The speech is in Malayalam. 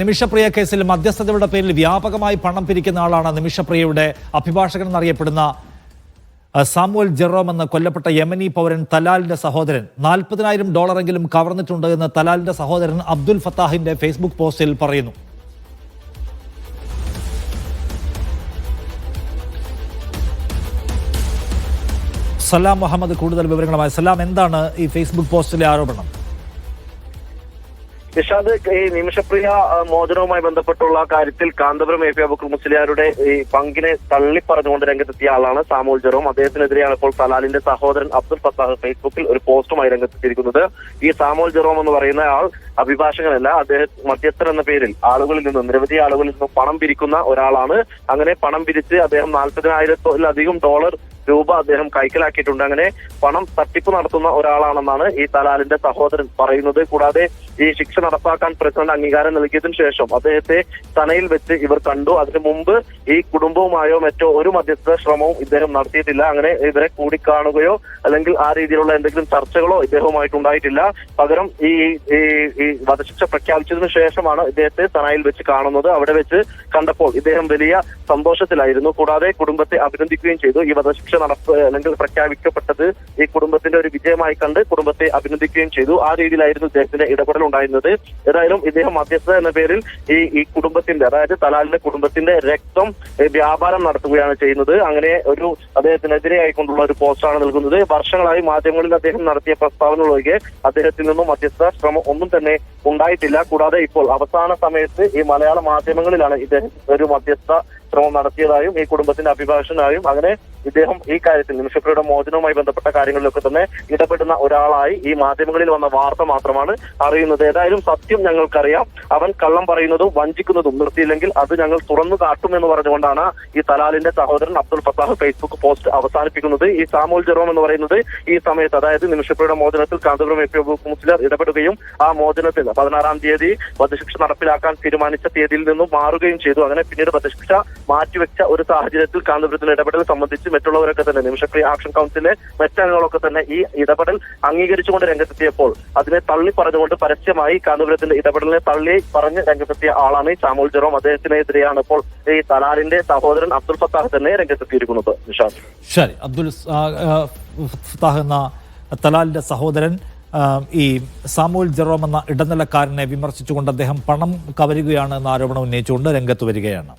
നിമിഷപ്രിയ കേസിൽ മധ്യസ്ഥതയുടെ പേരിൽ വ്യാപകമായി പണം പിരിക്കുന്ന ആളാണ് നിമിഷപ്രിയയുടെ അഭിഭാഷകൻ എന്നറിയപ്പെടുന്ന സാമുവൽ ജെറോം എന്ന കൊല്ലപ്പെട്ട യമനി പൗരൻ തലാലിന്റെ സഹോദരൻ. നാൽപ്പതിനായിരം ഡോളറെങ്കിലും കവർന്നിട്ടുണ്ട് എന്ന് തലാലിന്റെ സഹോദരൻ അബ്ദുൽ ഫത്താഹിന്റെ ഫേസ്ബുക്ക് പോസ്റ്റിൽ പറയുന്നു. സലാം മുഹമ്മദ് കൂടുതൽ വിവരങ്ങളുമായി. സലാം എന്താണ് ഈ ഫേസ്ബുക്ക് പോസ്റ്റിലെ ആരോപണം? നിഷാദ് ഈ നിമിഷപ്രിയ മോചനവുമായി ബന്ധപ്പെട്ടുള്ള കാര്യത്തിൽ കാന്തപുരം എ പി അബുക്കർ മുസ്ലിയാരുടെ ഈ പങ്കിനെ തള്ളിപ്പറഞ്ഞുകൊണ്ട് രംഗത്തെത്തിയ ആളാണ് സാമൂൽ ജെറോം. അദ്ദേഹത്തിനെതിരെയാണ് ഇപ്പോൾ തലാലിന്റെ സഹോദരൻ അബ്ദുൽ ഫസാഹ് ഫേസ്ബുക്കിൽ ഒരു പോസ്റ്റുമായി രംഗത്തെത്തിയിരിക്കുന്നത്. ഈ സാമൂൽ ജെറോം എന്ന് പറയുന്ന ആൾ അഭിഭാഷകനല്ല അദ്ദേഹം മധ്യസ്ഥൻ എന്ന പേരിൽ ആളുകളിൽ നിന്നും നിരവധി ആളുകളിൽ നിന്നും പണം പിരിക്കുന്ന ഒരാളാണ്. അങ്ങനെ പണം പിരിച്ച് അദ്ദേഹം നാൽപ്പതിനായിരത്തിലധികം ഡോളർ രൂപ അദ്ദേഹം കൈക്കലാക്കിയിട്ടുണ്ട്. അങ്ങനെ പണം തട്ടിപ്പ് നടത്തുന്ന ഒരാളാണെന്നാണ് ഈ തലാലിന്റെ സഹോദരൻ പറയുന്നത്. കൂടാതെ ഈ ശിക്ഷ നടപ്പാക്കാൻ പ്രസിഡന്റ് അംഗീകാരം നൽകിയതിനു ശേഷം അദ്ദേഹത്തെ തനയിൽ വെച്ച് ഇവർ കണ്ടു. അതിനു മുമ്പ് ഈ കുടുംബവുമായോ മറ്റോ ഒരു മധ്യസ്ഥ ശ്രമവും ഇദ്ദേഹം നടത്തിയിട്ടില്ല. അങ്ങനെ ഇവരെ കൂടിക്കാണുകയോ അല്ലെങ്കിൽ ആ രീതിയിലുള്ള എന്തെങ്കിലും ചർച്ചകളോ ഇദ്ദേഹവുമായിട്ട് ഉണ്ടായിട്ടില്ല. പകരം ഈ ഈ വധശിക്ഷ പ്രഖ്യാപിച്ചതിനു ശേഷമാണ് ഇദ്ദേഹത്തെ തനായിൽ വെച്ച് കാണുന്നത്. അവിടെ വെച്ച് കണ്ടപ്പോൾ ഇദ്ദേഹം വലിയ സന്തോഷത്തിലായിരുന്നു. കൂടാതെ കുടുംബത്തെ അഭിനന്ദിക്കുകയും ചെയ്തു. ഈ വധശിക്ഷ നടപ്പ് അല്ലെങ്കിൽ പ്രഖ്യാപിക്കപ്പെട്ടത് ഈ കുടുംബത്തിന്റെ ഒരു വിജയമായി കണ്ട് കുടുംബത്തെ അഭിനന്ദിക്കുകയും ചെയ്തു. ആ രീതിയിലായിരുന്നു ഇദ്ദേഹത്തിന്റെ ഇടപെടൽ ഉണ്ടായിരുന്നത്. ഏതായാലും ഇദ്ദേഹം മധ്യസ്ഥ എന്ന പേരിൽ ഈ ഈ കുടുംബത്തിന്റെ അതായത് തലാലിന്റെ കുടുംബത്തിന്റെ രക്തം വ്യാപാരം നടത്തുകയാണ് ചെയ്യുന്നത്. അങ്ങനെ ഒരു അദ്ദേഹത്തിനെതിരെ ആയിക്കൊണ്ടുള്ള ഒരു പോസ്റ്റാണ് നൽകുന്നത്. വർഷങ്ങളായി മാധ്യമങ്ങളിൽ അദ്ദേഹം നടത്തിയ പ്രസ്താവനകളൊഴികെ അദ്ദേഹത്തിൽ നിന്നും മധ്യസ്ഥ ശ്രമം ഒന്നും തന്നെ ഉണ്ടായിട്ടില്ല. കൂടാതെ ഇപ്പോൾ അവസാന സമയത്ത് ഈ മലയാള മാധ്യമങ്ങളിലാണ് ഇദ്ദേഹം ഒരു മധ്യസ്ഥ ശ്രമം നടത്തിയതായും ഈ കുടുംബത്തിന്റെ അഭിഭാഷകനായും അങ്ങനെ ഇദ്ദേഹം ഈ കാര്യത്തിൽ നിമിഷപ്രിയുടെ മോചനവുമായി ബന്ധപ്പെട്ട കാര്യങ്ങളിലൊക്കെ തന്നെ ഇടപെടുന്ന ഒരാളായി ഈ മാധ്യമങ്ങളിൽ വന്ന വാർത്ത മാത്രമാണ് അറിയുന്നത്. ഏതായാലും സത്യം ഞങ്ങൾക്കറിയാം. അവൻ കള്ളം പറയുന്നതും വഞ്ചിക്കുന്നതും നിർത്തിയില്ലെങ്കിൽ അത് ഞങ്ങൾ തുറന്നു കാട്ടും എന്ന് പറഞ്ഞുകൊണ്ടാണ് ഈ തലാലിന്റെ സഹോദരൻ അബ്ദുൾ ഫത്താഹ് ഫേസ്ബുക്ക് പോസ്റ്റ് അവസാനിപ്പിക്കുന്നത്. ഈ സാമൂൽ ജെറോം എന്ന് പറയുന്നത് ഈ സമയത്ത് അതായത് നിമിഷപ്രിയുടെ മോചനത്തിൽ കാന്തപുരം എ പി മുസ്ലിർ ഇടപെടുകയും ആ മോചനത്തിൽ പതിനാറാം തീയതി വധശിക്ഷ നടപ്പിലാക്കാൻ തീരുമാനിച്ച തീയതിയിൽ നിന്നും മാറുകയും ചെയ്തു. അങ്ങനെ പിന്നീട് വധശിക്ഷ മാറ്റിവെച്ച ഒരു സാഹചര്യത്തിൽ കാന്തപുരത്തിന്റെ ഇടപെടൽ സംബന്ധിച്ച് മറ്റുള്ളവരൊക്കെ തന്നെ നിമിഷക്രിയ ആക്ഷൻ കൗൺസിലെ മറ്റംഗങ്ങളൊക്കെ തന്നെ ഈ ഇടപെടൽ അംഗീകരിച്ചുകൊണ്ട് രംഗത്തെത്തിയപ്പോൾ അതിനെ തള്ളി പറഞ്ഞുകൊണ്ട് പരസ്യമായി കാന്തപുരത്തിന്റെ ഇടപെടലിനെ തള്ളി പറഞ്ഞ് രംഗത്തെത്തിയ ആളാണ് ചാമോൾ ജെറോം. അദ്ദേഹത്തിനെതിരെയാണ് ഇപ്പോൾ ഈ തലാലിന്റെ സഹോദരൻ അബ്ദുൽ ഫത്താഹ് തന്നെ രംഗത്തെത്തിയിരിക്കുന്നത്. നിഷാദ്. ശരി. അബ്ദുൽ ഫത്താഹ് എന്ന തലാലിന്റെ സഹോദരൻ ഈ സാമൂൽ ജെറോം എന്ന ഇടനിലക്കാരനെ വിമർശിച്ചുകൊണ്ട് അദ്ദേഹം പണം കവരുകയാണ് എന്ന ആരോപണം ഉന്നയിച്ചുകൊണ്ട് രംഗത്ത് വരികയാണ്.